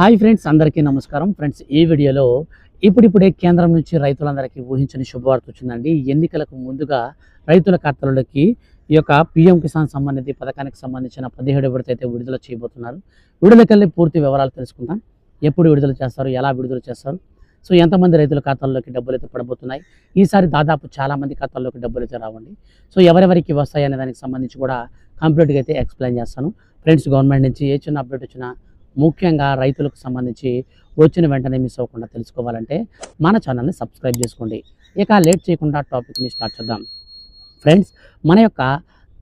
Hi friends అందరికీ నమస్కారం. Friends ఈ వీడియోలో ఇప్పుడిప్పుడే కేంద్రం నుంచి రైతులందరికీ ఊహించని శుభవార్త వచ్చిందండి. ఎన్నికలకు ముందుగా రైతుల ఖాతాలలోకి ఈ యొక్క పిఎం కిసాన్ సంబంధించి పథకానికి సంబంధించిన పదిహేడు విడత అయితే విడుదల చేయబోతున్నారు. విడుదలకెళ్ళి పూర్తి వివరాలు తెలుసుకుందాం. ఎప్పుడు విడుదల చేస్తారు? ఎలా విడుదల చేస్తారు? సో ఎంతమంది రైతుల ఖాతాల్లోకి డబ్బులు అయితే పడబోతున్నాయి? ఈసారి దాదాపు చాలామంది ఖాతాల్లోకి డబ్బులు అయితే రావండి. సో ఎవరెవరికి వస్తాయి అనే దానికి సంబంధించి కూడా కంప్లీట్గా అయితే ఎక్స్ప్లెయిన్ చేస్తాను. ఫ్రెండ్స్ గవర్నమెంట్ నుంచి ఏ చిన్న అప్డేట్ వచ్చినా ముఖ్యంగా రైతులకు సంబంధించి వచ్చిన వెంటనే మిస్ అవ్వకుండా తెలుసుకోవాలంటే మన ఛానల్ని సబ్స్క్రైబ్ చేసుకోండి. ఇక లేట్ చేయకుండా టాపిక్ని స్టార్ట్ చేద్దాం. ఫ్రెండ్స్ మన యొక్క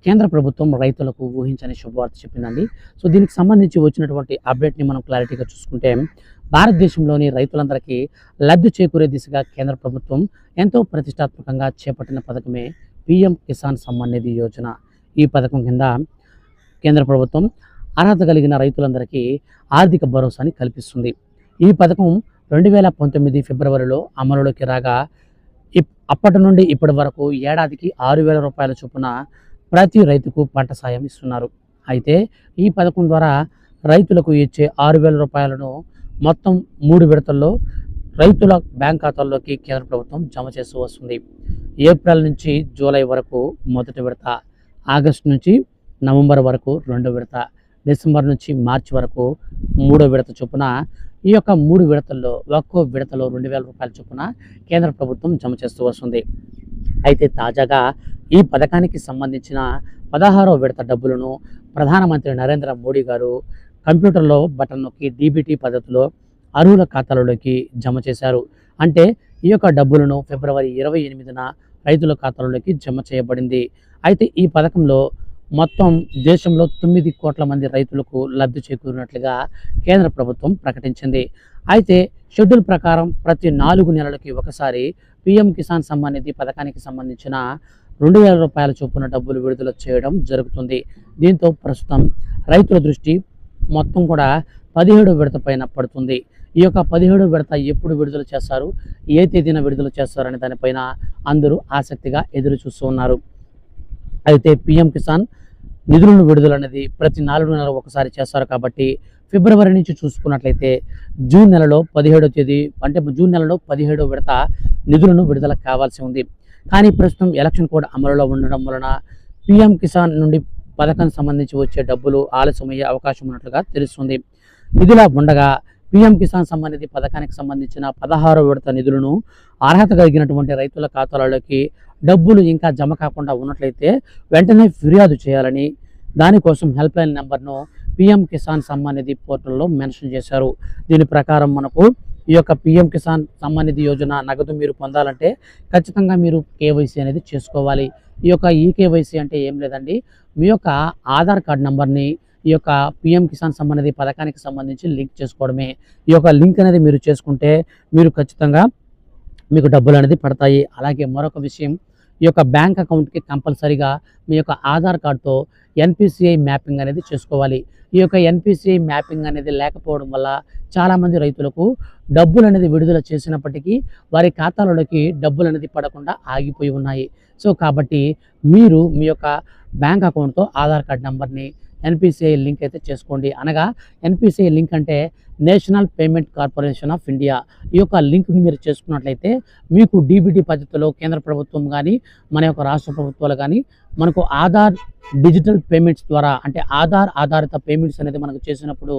కేంద్ర ప్రభుత్వం రైతులకు ఊహించని శుభవార్త చెప్పిందండి. సో దీనికి సంబంధించి వచ్చినటువంటి అప్డేట్ని మనం క్లారిటీగా చూసుకుంటే భారతదేశంలోని రైతులందరికీ లబ్ధి చేకూరే దిశగా కేంద్ర ప్రభుత్వం ఎంతో ప్రతిష్టాత్మకంగా చేపట్టిన పథకమే పిఎం కిసాన్ సమ్మాన్ నిధి యోజన. ఈ పథకం కింద కేంద్ర ప్రభుత్వం అర్హత కలిగిన రైతులందరికీ ఆర్థిక భరోసాని కల్పిస్తుంది. ఈ పథకం రెండు వేల పంతొమ్మిది ఫిబ్రవరిలో అమలులోకి రాగా ఇప్- అప్పటి నుండి ఇప్పటి వరకు ఏడాదికి ఆరు వేల రూపాయల చొప్పున ప్రతి రైతుకు పంట సాయం ఇస్తున్నారు. అయితే ఈ పథకం ద్వారా రైతులకు ఇచ్చే ఆరు వేల రూపాయలను మొత్తం మూడు విడతల్లో రైతుల బ్యాంక్ ఖాతాల్లోకి కేంద్ర ప్రభుత్వం జమ చేస్తూ వస్తుంది. ఏప్రిల్ నుంచి జూలై వరకు మొదటి విడత ఆగస్టు నుంచి నవంబర్ వరకు రెండో విడత డిసెంబర్ నుంచి మార్చి వరకు మూడో విడత చొప్పున ఈ యొక్క మూడు విడతల్లో ఒక్కో విడతలో రెండు వేల రూపాయల చొప్పున కేంద్ర ప్రభుత్వం జమ చేస్తూ వస్తుంది. అయితే తాజాగా ఈ పథకానికి సంబంధించిన పదహారో విడత డబ్బులను ప్రధానమంత్రి నరేంద్ర మోడీ గారు కంప్యూటర్లో బటన్ నొక్కి డీబీటీ పద్ధతిలో అర్హుల ఖాతాలలోకి జమ చేశారు. అంటే ఈ యొక్క డబ్బులను ఫిబ్రవరి ఇరవై ఎనిమిదిన రైతుల ఖాతాలలోకి జమ చేయబడింది. అయితే ఈ పథకంలో మొత్తం దేశంలో తొమ్మిది కోట్ల మంది రైతులకు లబ్ధి చేకూరినట్లుగా కేంద్ర ప్రభుత్వం ప్రకటించింది. అయితే షెడ్యూల్ ప్రకారం ప్రతి నాలుగు నెలలకి ఒకసారి పిఎం కిసాన్ సమ్మాన్ నిధి పథకానికి సంబంధించిన రెండు వేల రూపాయల చొప్పున డబ్బులు విడుదల చేయడం జరుగుతుంది. దీంతో ప్రస్తుతం రైతుల దృష్టి మొత్తం కూడా పదిహేడు విడత పైన పడుతుంది. ఈ యొక్క పదిహేడు విడత ఎప్పుడు విడుదల చేస్తారు? ఏ తేదీన విడుదల చేస్తారు అనే దానిపైన అందరూ ఆసక్తిగా ఎదురు చూస్తూ ఉన్నారు. అయితే పిఎం కిసాన్ నిధులను విడుదల అనేది ప్రతి నాలుగు నెలలు ఒకసారి చేస్తారు కాబట్టి ఫిబ్రవరి నుంచి చూసుకున్నట్లయితే జూన్ నెలలో పదిహేడో తేదీ అంటే జూన్ నెలలో పదిహేడో విడత నిధులను విడుదల కావాల్సి ఉంది. కానీ ప్రస్తుతం ఎలక్షన్ కోడ్ అమలులో ఉండడం వలన పిఎం కిసాన్ నుండి పథకం సంబంధించి వచ్చే డబ్బులు ఆలస్యమయ్యే అవకాశం ఉన్నట్లుగా తెలుస్తుంది. ఇదిలా ఉండగా పిఎం కిసాన్ సంబంధిత పథకానికి సంబంధించిన పదహారో విడత నిధులను అర్హత కలిగినటువంటి రైతుల ఖాతాలలోకి డబ్బులు ఇంకా జమ కాకుండా ఉన్నట్లయితే వెంటనే ఫిర్యాదు చేయాలని దానికోసం హెల్ప్ లైన్ నెంబర్ను పిఎం కిసాన్ సమ్మాన్ నిధి పోర్టల్లో మెన్షన్ చేశారు. దీని ప్రకారం మనకు ఈ యొక్క పిఎం కిసాన్ సమ్మాన్ నిధి యోజన నగదు మీరు పొందాలంటే ఖచ్చితంగా మీరు కేవైసీ అనేది చేసుకోవాలి. ఈ యొక్క ఈ కేవైసీ అంటే ఏం లేదండి. మీ యొక్క ఆధార్ కార్డ్ నెంబర్ని ఈ యొక్క పిఎం కిసాన్ సమ్మాన్ నిధి పథకానికి సంబంధించి లింక్ చేసుకోవడమే. ఈ యొక్క లింక్ అనేది మీరు చేసుకుంటే మీరు ఖచ్చితంగా మీకు డబ్బులు అనేది పడతాయి. అలాగే మరొక విషయం ఈ యొక్క బ్యాంక్ అకౌంట్కి కంపల్సరీగా మీ యొక్క ఆధార్ కార్డ్తో ఎన్పిసిఐ మ్యాపింగ్ అనేది చేసుకోవాలి. ఈ యొక్క ఎన్పిసిఐ మ్యాపింగ్ అనేది లేకపోవడం వల్ల చాలామంది రైతులకు డబ్బులు అనేది విడుదల చేసినప్పటికీ వారి ఖాతాలలోకి డబ్బులు అనేది పడకుండా ఆగిపోయి ఉన్నాయి. సో కాబట్టి మీరు మీ యొక్క బ్యాంక్ అకౌంట్తో ఆధార్ కార్డ్ నెంబర్ని ఎన్పిసిఐ లింక్ అయితే చేసుకోండి. అనగా ఎన్పిసిఐ లింక్ అంటే national payment corporation of India. ఈ యొక్క లింక్ని మీరు చేసుకున్నట్లయితే మీకు డీబీటీ పద్ధతిలో కేంద్ర ప్రభుత్వం కానీ మన యొక్క రాష్ట్ర ప్రభుత్వాలు కానీ మనకు ఆధార్ డిజిటల్ పేమెంట్స్ ద్వారా అంటే ఆధార్ ఆధారిత పేమెంట్స్ అనేది మనకు చేసినప్పుడు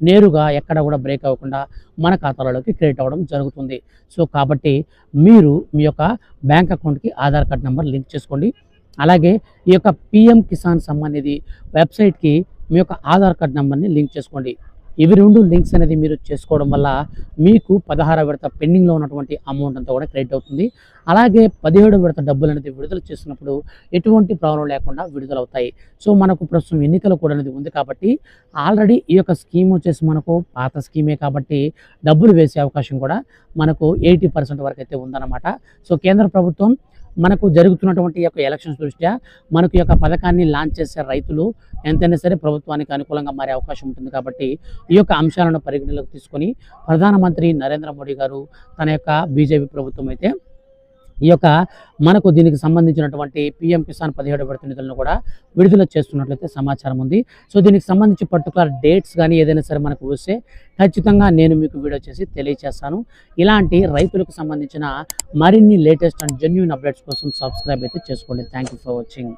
నేరుగా ఎక్కడ కూడా బ్రేక్ అవ్వకుండా మన ఖాతాలలోకి క్రెడిట్ అవ్వడం జరుగుతుంది. సో కాబట్టి మీరు మీ యొక్క బ్యాంక్ అకౌంట్కి ఆధార్ కార్డ్ నెంబర్ లింక్ చేసుకోండి. అలాగే ఈ యొక్క పిఎం కిసాన్ సమ్మాన్ నిధి వెబ్సైట్కి మీ యొక్క ఆధార్ కార్డ్ నెంబర్ని లింక్ చేసుకోండి. ఇవి రెండు లింక్స్ అనేది మీరు చేసుకోవడం వల్ల మీకు పదహారు విడత పెండింగ్లో ఉన్నటువంటి అమౌంట్ అంతా కూడా క్రెడిట్ అవుతుంది. అలాగే పదిహేడు విడత డబ్బులు అనేది విడుదల చేసినప్పుడు ఎటువంటి ప్రాబ్లం లేకుండా విడుదల అవుతాయి. సో మనకు ప్రస్తుతం ఎన్నికలు కూడా అనేది ఉంది కాబట్టి ఆల్రెడీ ఈ యొక్క స్కీమ్ వచ్చేసి మనకు పాత స్కీమే కాబట్టి డబ్బులు వేసే అవకాశం కూడా మనకు ఎయిటీ పర్సెంట్ వరకు అయితే ఉందన్నమాట. సో కేంద్ర ప్రభుత్వం మనకు జరుగుతున్నటువంటి యొక్క ఎలక్షన్స్ దృష్ట్యా మనకు యొక్క పథకాన్ని లాంచ్ చేసే రైతులు ఎంతైనా సరే ప్రభుత్వానికి అనుకూలంగా మారే అవకాశం ఉంటుంది కాబట్టి ఈ యొక్క అంశాలను పరిగణలోకి తీసుకొని ప్రధానమంత్రి నరేంద్ర మోడీ గారు తన యొక్క బీజేపీ ప్రభుత్వం అయితే ఈ యొక్క మనకు దీనికి సంబంధించినటువంటి పిఎం కిసాన్ పదిహేడు ప్రతినిధులను నిధులను కూడా విడుదల చేస్తున్నట్లయితే సమాచారం ఉంది. సో దీనికి సంబంధించి పర్టికులర్ డేట్స్ కానీ ఏదైనా సరే మనకు వస్తే ఖచ్చితంగా నేను మీకు వీడియో చేసి తెలియజేస్తాను ఇలాంటి రైతులకు సంబంధించిన మరిన్ని లేటెస్ట్ అండ్ జెన్యున్ అప్డేట్స్ కోసం సబ్స్క్రైబ్ అయితే చేసుకోండి. Thank you for watching.